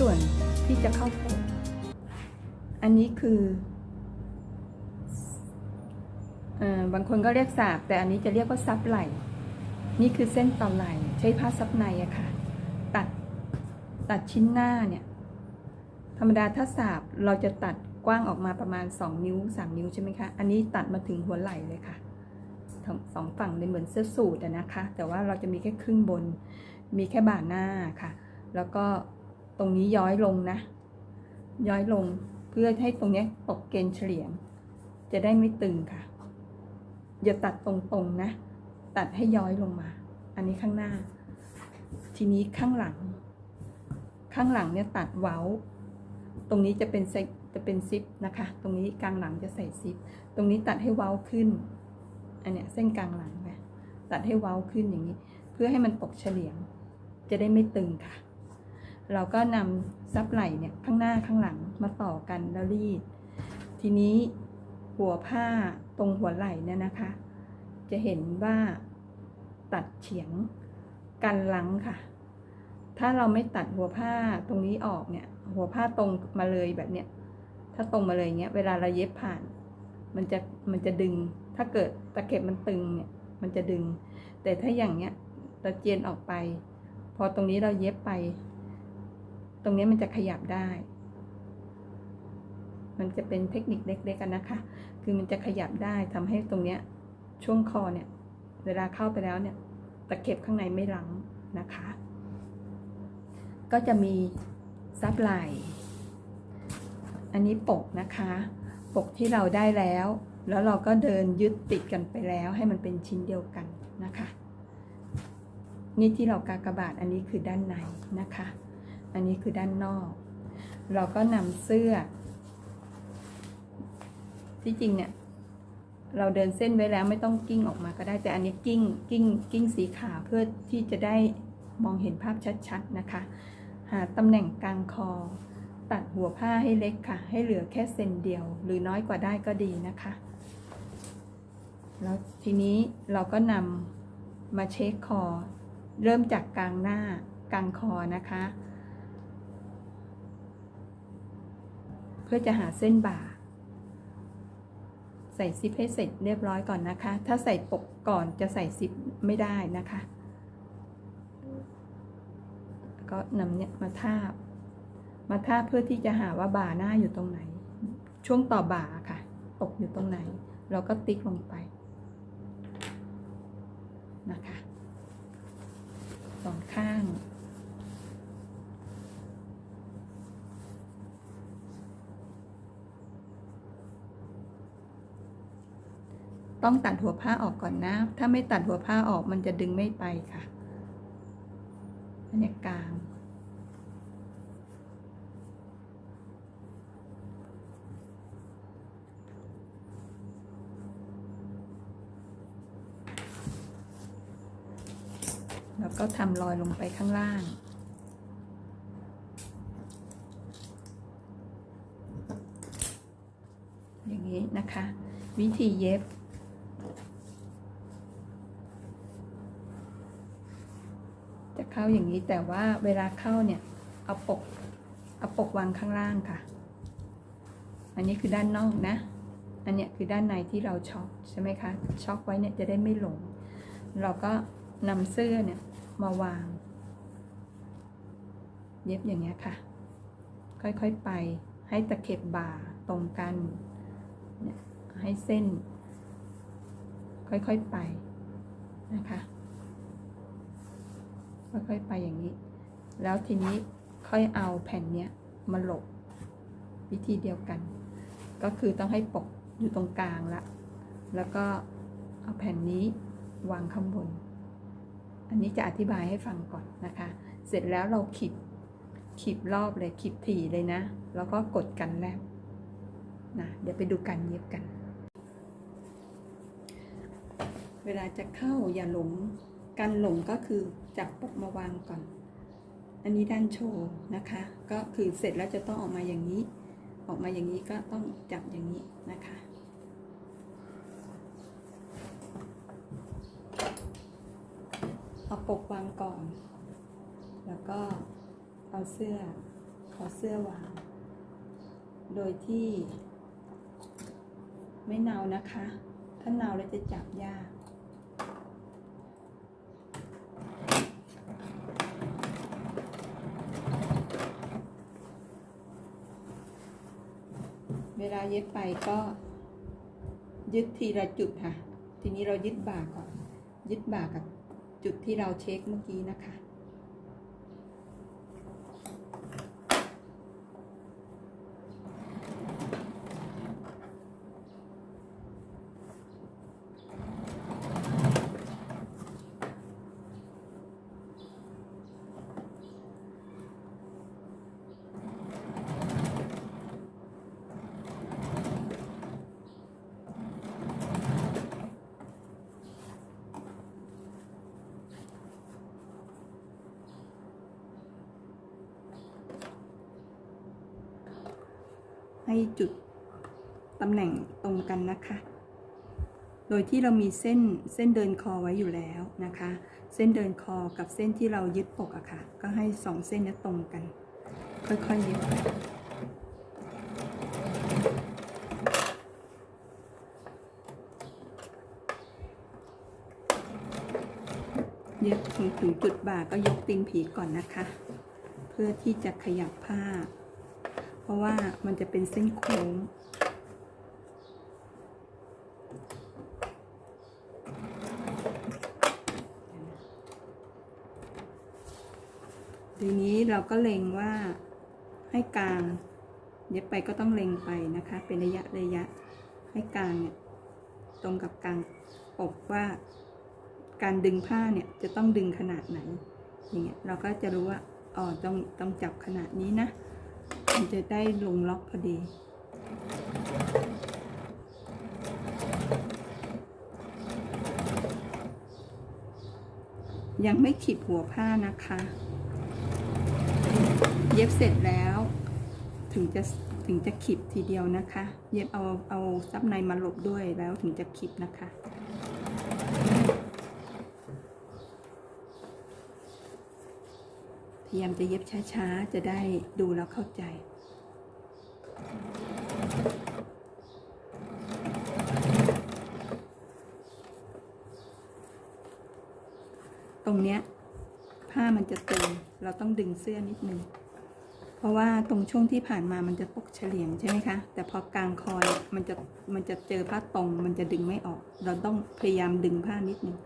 ส่วนที่จะเข้าปกอันนี้คืออบางคนก็เรียกสาบ แต่อันนี้จะเรียกว่าซับไหล นี่คือเส้นต่อไหล ใช้ผ้าซับในอะค่ะ ตัดตัดชิ้นหน้าเนี่ย ธรรมดาถ้าสาบเราจะตัดกว้างออกมาประมาณ 2 นิ้ว 3 นิ้วใช่ไหมคะ อันนี้ตัดมาถึงหัวไหล่เลยค่ะสองฝั่งเลยเหมือนเสื้อสูทอะนะคะ แต่ว่าเราจะมีแค่ครึ่งบน มีแค่บ่าหน้าค่ะ แล้วก็ ตรงนี้ย้อยลงนะ ย้อยลงเพื่อให้ตรงนี้ตกเกณฑ์เฉลี่ยจะได้ไม่ตึงค่ะ อย่าตัดตรงๆนะ ตัดให้ย้อยลงมา อันนี้ข้างหน้า ทีนี้ข้างหลัง ข้างหลังเนี่ยตัดเว้า ตรงนี้จะเป็นเซจะเป็นซิปนะคะ ตรงนี้กลางหลังจะใส่ซิป ตรงนี้ตัดให้เว้าขึ้น อันเนี้ยเส้นกลางหลังนะ ตัดให้เว้าขึ้นอย่างนี้ เพื่อให้มันตกเฉลี่ยจะได้ไม่ตึงค่ะ เราก็นำซับไหล่เนี่ยข้างหน้าข้างหลังมาต่อกันแล้วรีด ทีนี้หัวผ้าตรงหัวไหล่เนี่ยนะคะ จะเห็นว่าตัดเฉียงกันหลังค่ะ ถ้าเราไม่ตัดหัวผ้าตรงนี้ออกเนี่ย หัวผ้าตรงมาเลยแบบเนี้ย ถ้าตรงมาเลยเงี้ย เวลาเราเย็บผ่าน มันจะ มันจะดึง ถ้าเกิดตะเข็บมันตึงเนี่ย มันจะดึง แต่ถ้าอย่างเงี้ย เราเจียนออกไป พอตรงนี้เราเย็บไป ตรงนี้มันจะขยับได้ มันจะเป็นเทคนิคเล็กๆกันนะคะ คือมันจะขยับได้ทำให้ตรงเนี้ยช่วงคอเนี่ย เวลาเข้าไปแล้วเนี่ย ตะเข็บข้างในไม่หลังนะคะ ก็จะมีซับไหลอันนี้ปกนะคะ ปกที่เราได้แล้ว แล้วเราก็เดินยึดติดกันไปแล้ว ให้มันเป็นชิ้นเดียวกันนะคะ นี่ที่เรากากบาทอันนี้คือด้านในนะคะ อันนี้คือด้านนอก เราก็นำเสื้อ ที่จริงเนี่ย เราเดินเส้นไว้แล้วไม่ต้องกิ้งออกมาก็ได้ แต่อันนี้กิ้งกิ้งกิ้งสีขาวเพื่อที่จะได้มองเห็นภาพชัดๆนะคะ หาตำแหน่งกลางคอ ตัดหัวผ้าให้เล็กค่ะ ให้เหลือแค่เซนเดียว หรือน้อยกว่าได้ก็ดีนะคะ แล้วทีนี้เราก็นำมาเช็คคอ เริ่มจากกลางหน้ากลางคอนะคะ เพื่อจะหาเส้นบ่า ใส่ซิปให้เสร็จเรียบร้อยก่อนนะคะ ถ้าใส่ปกก่อนจะใส่ซิปไม่ได้นะคะ ก็นำเนี่ยมาทาบ มาทาบเพื่อที่จะหาว่าบ่าหน้าอยู่ตรงไหน ช่วงต่อบ่าค่ะ ตกอยู่ตรงไหน เราก็ติ๊กลงไปนะคะสองข้าง ต้องตัดหัวผ้าออกก่อนนะ ถ้าไม่ตัดหัวผ้าออกมันจะดึงไม่ไปค่ะอันนี้กลาง แล้วก็ทำรอยลงไปข้างล่างอย่างนี้นะคะ วิธีเย็บ จะ เข้าอย่างนี้ แต่ว่าเวลาเข้าเนี่ยเอาปกเอาปกวางข้างล่างค่ะ อันนี้คือด้านนอกนะ อันเนี้ยคือด้านในที่เราช็อกใช่ไหมคะช็อกไว้เนี่ยจะได้ไม่หลง เราก็นำเสื้อเนี่ยมาวาง เย็บอย่างเงี้ยค่ะ ค่อยๆไปให้ตะเข็บบ่าตรงกันเนี่ยให้เส้น ค่อยๆไปนะคะ ค่อยๆไปอย่างนี้ แล้วทีนี้ค่อยเอาแผ่นเนี้ยมาหลบวิธีเดียวกัน ก็คือต้องให้ปกอยู่ตรงกลางละ แล้วก็เอาแผ่นนี้วางข้างบน อันนี้จะอธิบายให้ฟังก่อนนะคะ เสร็จแล้วเราขีดขีดรอบเลยขีดถี่เลยนะ แล้วก็กดกันแลบนะเดี๋ยวไปดูการเย็บกัน เวลาจะเข้าอย่าหลง การหลงก็คือจับปกมาวางก่อน อันนี้ด้านโชว์นะคะ ก็คือเสร็จแล้วจะต้องออกมาอย่างนี้ ออกมาอย่างนี้ก็ต้องจับอย่างนี้นะคะเอาปกวางก่อน แล้วก็เอาเสื้ออเสื้อวาง โดยที่ไม่เนานะคะ ถ้าเนาแล้วจะจับยาก เวลาเย็บไปก็ ยึดทีละจุดค่ะ ทีนี้เรายึดบ่าก่อน ยึดบ่ากับจุดที่เราเช็คเมื่อกี้นะคะ ให้จุดตำแหน่งตรงกันนะคะ โดยที่เรามีเส้นเส้นเดินคอไว้อยู่แล้วนะคะ เส้นเดินคอกับเส้นที่เรายึดปกอะค่ะ ก็ให้สองเส้นนี้ตรงกัน ค่อยๆเย็บเย็บถึงถึงจุดบ่าก็ยกตีนผีก่อนนะคะ เพื่อที่จะขยับผ้า ราะว่ามันจะเป็นเส้นโค้ง ทีนี้เราก็เล็งว่าให้กลาง เย็บไปก็ต้องเล็งไปนะคะ เป็นระยะระยะให้กลางเนี่ยตรงกับกลางอกว่า การดึงผ้าเนี่ยจะต้องดึงขนาดไหนอย่างเงี้ยเราก็จะรู้ว่าอ๋อต้องต้องจับขนาดนี้นะ มันจะได้ลงล็อกพอดี ยังไม่ขีดหัวผ้านะคะ เย็บเสร็จแล้วถึงจะถึงจะขีดทีเดียวนะคะ เย็บเอาเอาซับในมาหลบด้วยแล้วถึงจะขีดนะคะ พยายามจะเย็บช้าๆ จะได้ดูแล้วเข้าใจตรงเนี้ยผ้ามันจะตึงเราต้องดึงเสื้อนิดนึง เพราะว่าตรงช่วงที่ผ่านมามันจะปกเฉลี่ยงใช่ไหมคะ แต่พอกลางคอยมันจะมันจะเจอผ้าตรงมันจะดึงไม่ออก เราต้องพยายามดึงผ้านิดนึง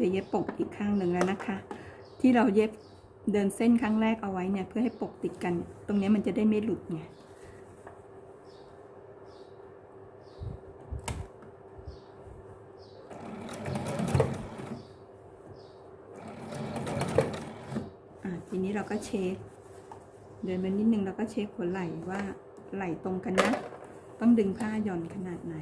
จะเย็บปกอีกข้างหนึ่งแล้วนะคะ ที่เราเย็บเดินเส้นครั้งแรกเอาไว้เนี่ยเพื่อให้ปกติดกัน ตรงนี้มันจะได้ไม่หลุดไงอะทีนี้เราก็เช็ค เดินมานิดนึงเราก็เช็คหัวไหล่ว่าไหล่ตรงกันนะ ต้องดึงผ้าหย่อนขนาดไหน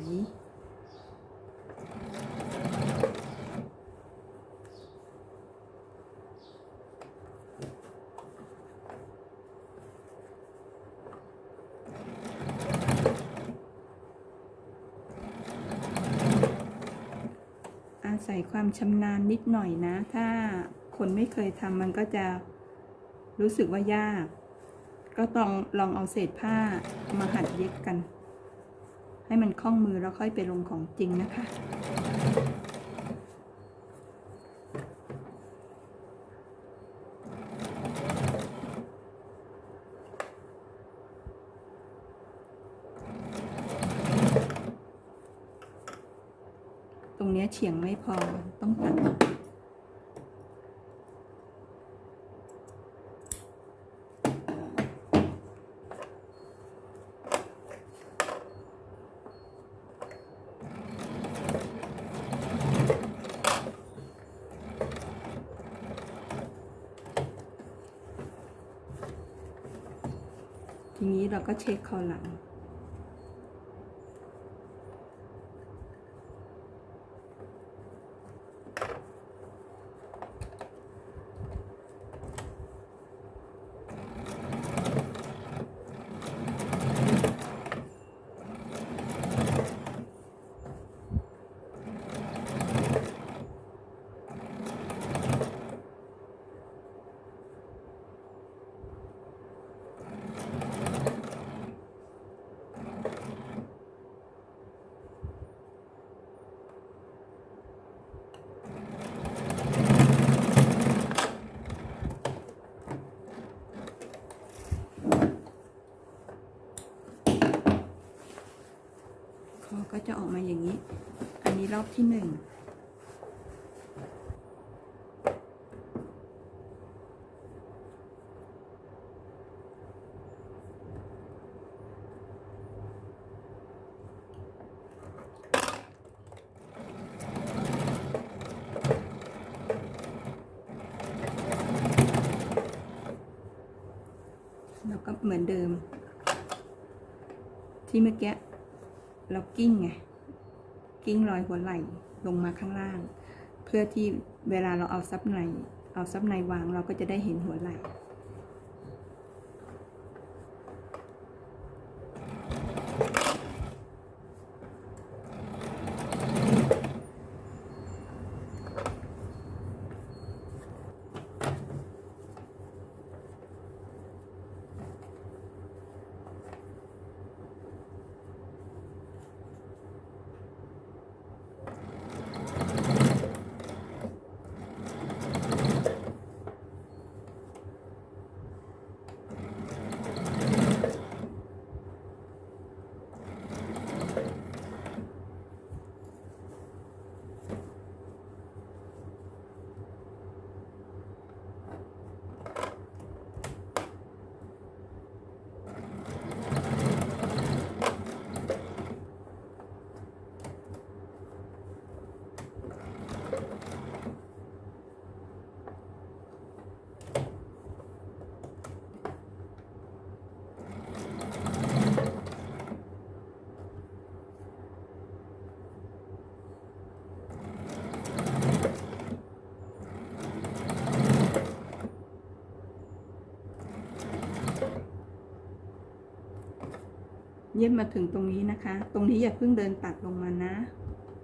อาศัยความ ชำนาญนิดหน่อยนะ ถ้าคนไม่เคยทำมันก็จะรู้สึกว่ายาก ก็ต้องลองเอาเศษผ้ามาหัดเย็บกัน ให้มันคล่องมือแล้วค่อยไปลงของจริงนะคะ สียงไม่พอต้องตัดทีนี้เราก็เช็คคอหลัง อย่างนี้ อันนี้รอบที่หนึ่งแล้วก็เหมือนเดิม ที่เมื่อกี้เรากิ้งไง กิ้งลอยหัวไหล่ลงมาข้างล่าง เพื่อที่เวลาเราเอาซับใน เอาซับในวางเราก็จะได้เห็นหัวไหล่ เย็บมาถึงตรงนี้นะคะ ตรงนี้อย่าเพิ่งเดินตัดลงมานะ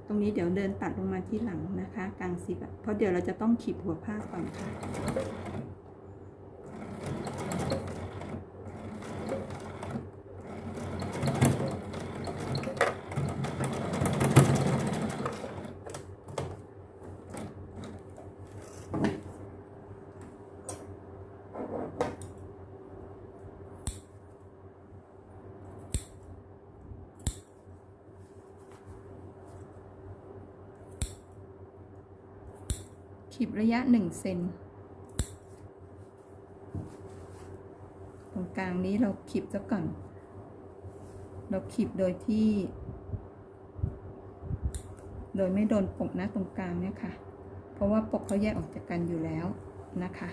ตรงนี้เดี๋ยวเดินตัดลงมาที่หลังนะคะ กลางซิปเพราะเดี๋ยวเราจะต้องขีดหัวผ้าก่อนค่ะ ยะหนึ่งเซนตรงกลางนี้เราขีดซะก่อน เราขีดโดยที่ โดยไม่โดนปกนะตรงกลางเนี่ยค่ะ เพราะว่าปกเขาแยกออกจากกันอยู่แล้วนะคะ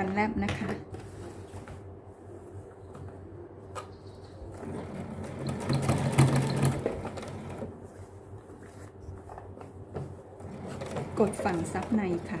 กันแลบนะคะ กดฝั่งซับในค่ะ